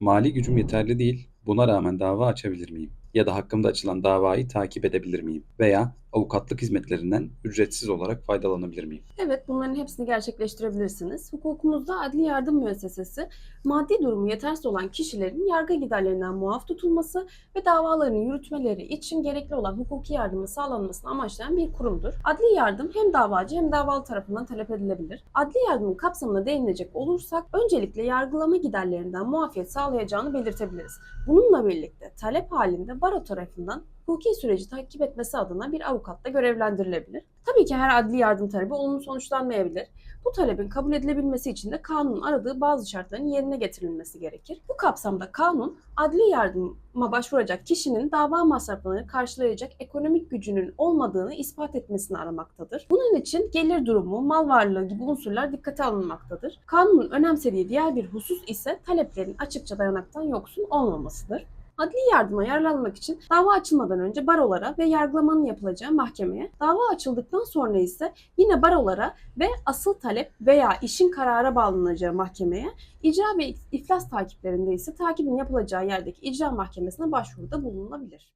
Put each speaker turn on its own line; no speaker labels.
Mali gücüm yeterli değil, buna rağmen dava açabilir miyim? Ya da hakkımda açılan davayı takip edebilir miyim? Veya avukatlık hizmetlerinden ücretsiz olarak faydalanabilir miyim?
Evet, bunların hepsini gerçekleştirebilirsiniz. Hukukumuzda adli yardım müessesesi, maddi durumu yetersiz olan kişilerin yargı giderlerinden muaf tutulması ve davalarını yürütmeleri için gerekli olan hukuki yardımın sağlanmasını amaçlayan bir kurumdur. Adli yardım hem davacı hem davalı tarafından talep edilebilir. Adli yardımın kapsamına değinilecek olursak, öncelikle yargılama giderlerinden muafiyet sağlayacağını belirtebiliriz. Bununla birlikte talep halinde baro tarafından hukuki süreci takip etmesi adına bir avukatla görevlendirilebilir. Tabii ki her adli yardım talebi olumlu sonuçlanmayabilir. Bu talebin kabul edilebilmesi için de kanunun aradığı bazı şartların yerine getirilmesi gerekir. Bu kapsamda kanun, adli yardıma başvuracak kişinin dava masraflarını karşılayacak ekonomik gücünün olmadığını ispat etmesini aramaktadır. Bunun için gelir durumu, mal varlığı gibi unsurlar dikkate alınmaktadır. Kanunun önemsediği diğer bir husus ise taleplerin açıkça dayanaktan yoksun olmamasıdır. Adli yardıma yararlanmak için dava açılmadan önce barolara ve yargılamanın yapılacağı mahkemeye, dava açıldıktan sonra ise yine barolara ve asıl talep veya işin karara bağlanacağı mahkemeye, icra ve iflas takiplerinde ise takibin yapılacağı yerdeki icra mahkemesine başvuruda bulunulabilir.